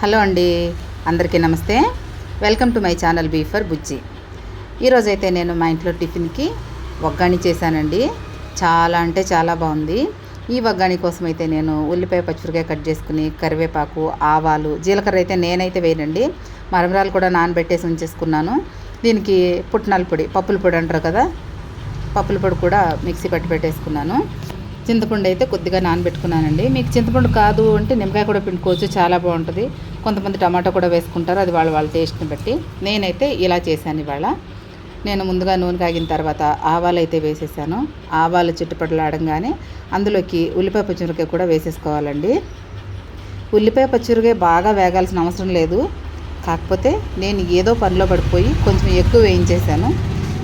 Hello అండి అందరికీ నమస్తే. వెల్కమ్ టు మై ఛానల్ బీఫర్ బుజ్జి. ఈరోజైతే నేను మా ఇంట్లో టిఫిన్కి వగ్గాని చేశానండి. చాలా అంటే చాలా బాగుంది. ఈ వగ్గాని కోసం అయితే నేను ఉల్లిపాయ పచ్చిమిరకాయ కట్ చేసుకుని కరివేపాకు ఆవాలు జీలకర్ర అయితే నేనైతే వేయనండి. మరమరాలు కూడా నానబెట్టేసి ఉంచేసుకున్నాను. దీనికి పుట్నాల పొడి పప్పుల పొడి అంటారు కదా పప్పుల పొడి కూడా మిక్సీ పట్టి పెట్టేసుకున్నాను. చింతపండు అయితే కొద్దిగా నానబెట్టుకున్నానండి. మీకు చింతపండు కాదు అంటే నిమ్మకాయ కూడా పిండుకోవచ్చు చాలా బాగుంటుంది. కొంతమంది టమాటా కూడా వేసుకుంటారు అది వాళ్ళ వాళ్ళ టేస్ట్ని బట్టి. నేనైతే ఇలా చేశాను ఇవాళ. నేను ముందుగా నూనె కాగిన తర్వాత ఆవాలు అయితే వేసేసాను. ఆవాలు చిట్టుపట్లు అందులోకి ఉల్లిపాయ పచ్చిమిరకాయ కూడా వేసేసుకోవాలండి. ఉల్లిపాయ పచ్చిమిరకాయ బాగా వేగాల్సిన అవసరం లేదు. కాకపోతే నేను ఏదో పనిలో పడిపోయి కొంచెం ఎక్కువ వేయించేసాను.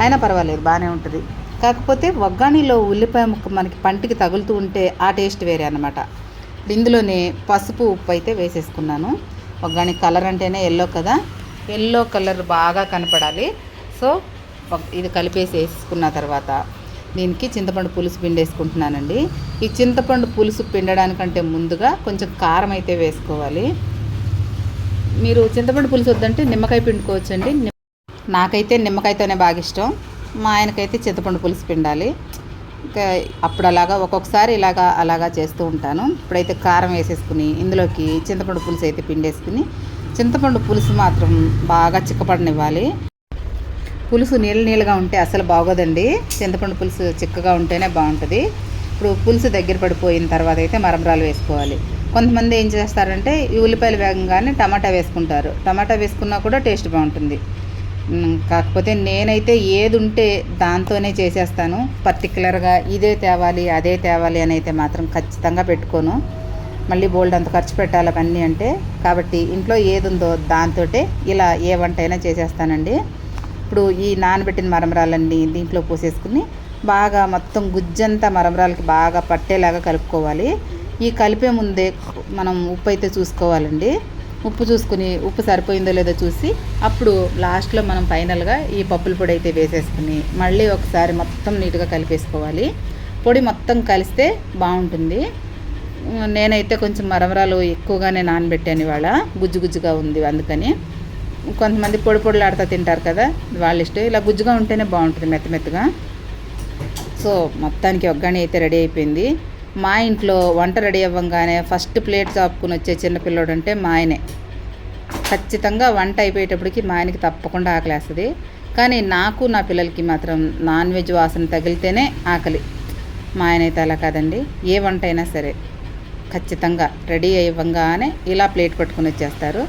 అయినా పర్వాలేదు బాగానే ఉంటుంది. కాకపోతే వగ్గాణిలో ఉల్లిపాయ ముక్క మనకి పంటికి తగులుతూ ఉంటే ఆ టేస్ట్ వేరే అనమాట ఇందులోనే పసుపు ఉప్పు అయితే వేసేసుకున్నాను. వగ్గాణి కలర్ అంటేనే ఎల్లో కదా. ఎల్లో కలర్ బాగా కనపడాలి. సో ఇది కలిపేసి వేసుకున్న తర్వాత దీనికి చింతపండు పులుసు పిండేసుకుంటున్నానండి. ఈ చింతపండు పులుసు పిండడానికంటే ముందుగా కొంచెం కారం అయితే వేసుకోవాలి. మీరు చింతపండు పులుసు వద్దంటే నిమ్మకాయ పిండుకోవచ్చండి. నాకైతే నిమ్మకాయతోనే బాగా ఇష్టం. మా ఆయనకైతే చింతపండు పులుసు పిండాలి. ఇంకా అప్పుడు అలాగా ఒక్కొక్కసారి ఇలాగా అలాగా చేస్తూ ఉంటాను. ఇప్పుడైతే కారం వేసేసుకుని ఇందులోకి చింతపండు పులుసు అయితే పిండేసుకుని చింతపండు పులుసు మాత్రం బాగా చిక్కపడనివ్వాలి. పులుసు నీళ్ళ నీళ్ళగా ఉంటే అసలు బాగోదండి. చింతపండు పులుసు చిక్కగా ఉంటేనే బాగుంటుంది. ఇప్పుడు పులుసు దగ్గర పడిపోయిన తర్వాత అయితే మరమరాలు వేసుకోవాలి. కొంతమంది ఏం చేస్తారంటే ఈ ఉల్లిపాయలు వేగంగానే టమాటా వేసుకుంటారు. టమాటా వేసుకున్నా కూడా టేస్ట్ బాగుంటుంది. కాకపోతే నేనైతే ఏది ఉంటే దాంతోనే చేసేస్తాను. పర్టికులర్గా ఇదే తేవాలి అదే తేవాలి అని అయితే మాత్రం ఖచ్చితంగా పెట్టుకోను. మళ్ళీ బోల్డ్ అంత ఖర్చు పెట్టాలి అవన్నీ అంటే కాబట్టి ఇంట్లో ఏది ఉందో దాంతో ఇలా ఏ వంట అయినా చేసేస్తానండి. ఇప్పుడు ఈ నానబెట్టిన మరమరాలన్నీ దీంట్లో పోసేసుకుని బాగా మొత్తం గుజ్జంతా మరమరాలకి బాగా పట్టేలాగా కలుపుకోవాలి. ఈ కలిపే ముందే మనం ఉప్పు అయితే చూసుకోవాలండి. ఉప్పు చూసుకుని ఉప్పు సరిపోయిందో లేదో చూసి అప్పుడు లాస్ట్లో మనం ఫైనల్గా ఈ పప్పుల పొడి అయితే వేసేసుకుని మళ్ళీ ఒకసారి మొత్తం నీట్గా కలిపేసుకోవాలి. పొడి మొత్తం కలిస్తే బాగుంటుంది. నేనైతే కొంచెం మరమరాలు ఎక్కువగానే నానబెట్టాను ఇవాళ. గుజ్జు గుజ్జుగా ఉంది అందుకని. కొంతమంది పొడి పొడులాడుతూ తింటారు కదా వాళ్ళ ఇష్టం. ఇలా గుజ్జుగా ఉంటేనే బాగుంటుంది మెత్త మెత్తగా. సో మొత్తానికి ఒగ్గాని అయితే రెడీ అయిపోయింది. మా ఇంట్లో వంట రెడీ అవ్వగానే ఫస్ట్ ప్లేట్ చాపుకుని వచ్చే చిన్నపిల్లోడు అంటే మా ఆయనే. ఖచ్చితంగా వంట అయిపోయేటప్పటికి మా ఆయనకి తప్పకుండా ఆకలేస్తుంది. కానీ నాకు నా పిల్లలకి మాత్రం నాన్ వెజ్ వాసన తగిలితేనే ఆకలి. మా ఆయన అయితే అలా కాదండి. ఏ వంట అయినా సరే ఖచ్చితంగా రెడీ అయ్యంగానే ఇలా ప్లేట్ పట్టుకుని వచ్చేస్తారు.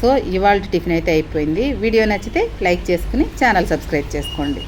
సో ఇవాళ టిఫిన్ అయితే అయిపోయింది. వీడియో నచ్చితే లైక్ చేసుకుని ఛానల్ సబ్స్క్రైబ్ చేసుకోండి.